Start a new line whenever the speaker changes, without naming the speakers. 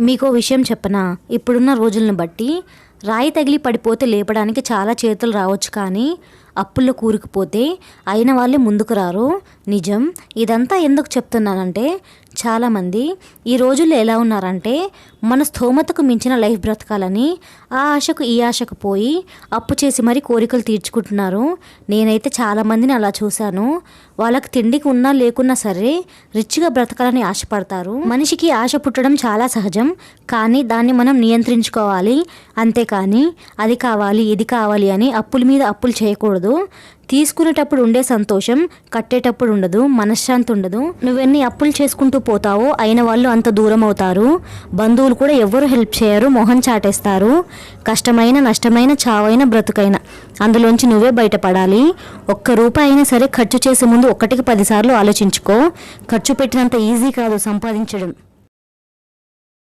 మీకో విషయం చెప్పనా? ఇప్పుడున్న రోజులను బట్టి రాయి తగిలి పడిపోతే లేపడానికి చాలా చేతులు రావచ్చు కానీ అప్పుల్లో కూరుకుపోతే అయిన వాళ్ళే ముందుకు రారు. నిజం. ఇదంతా ఎందుకు చెప్తున్నానంటే చాలామంది ఈ రోజుల్లో ఎలా ఉన్నారంటే మన స్థోమతకు మించిన లైఫ్ బ్రతకాలని ఆ ఆశకు ఈ ఆశకు పోయి అప్పు చేసి మరీ కోరికలు తీర్చుకుంటున్నారు. నేనైతే చాలామందిని అలా చూశాను. వాళ్ళకి తిండికి ఉన్నా లేకున్నా సరే రిచ్గా బ్రతకాలని ఆశపడతారు. మనిషికి ఆశ పుట్టడం చాలా సహజం. కానీ దాన్ని మనం నియంత్రించుకోవాలి. అంతేకాని అది కావాలి ఇది కావాలి అని అప్పుల మీద అప్పులు చేయకూడదు. తీసుకునేటప్పుడు ఉండే సంతోషం కట్టేటప్పుడు ఉండదు మనశ్శాంతి ఉండదు. నువ్వెన్ని అప్పులు చేసుకుంటూ పోతావో అయిన వాళ్ళు అంత దూరం అవుతారు బంధువులు కూడా ఎవ్వరు హెల్ప్ చేయరు మొహం చాటేస్తారు. కష్టమైన నష్టమైన చావైన బ్రతుకైన. అందులోంచి నువ్వే బయటపడాలి. ఒక్క రూపాయి అయినా సరే ఖర్చు చేసే ముందు ఒకటికి పదిసార్లు ఆలోచించుకో. ఖర్చు పెట్టినంత ఈజీ కాదు సంపాదించడం.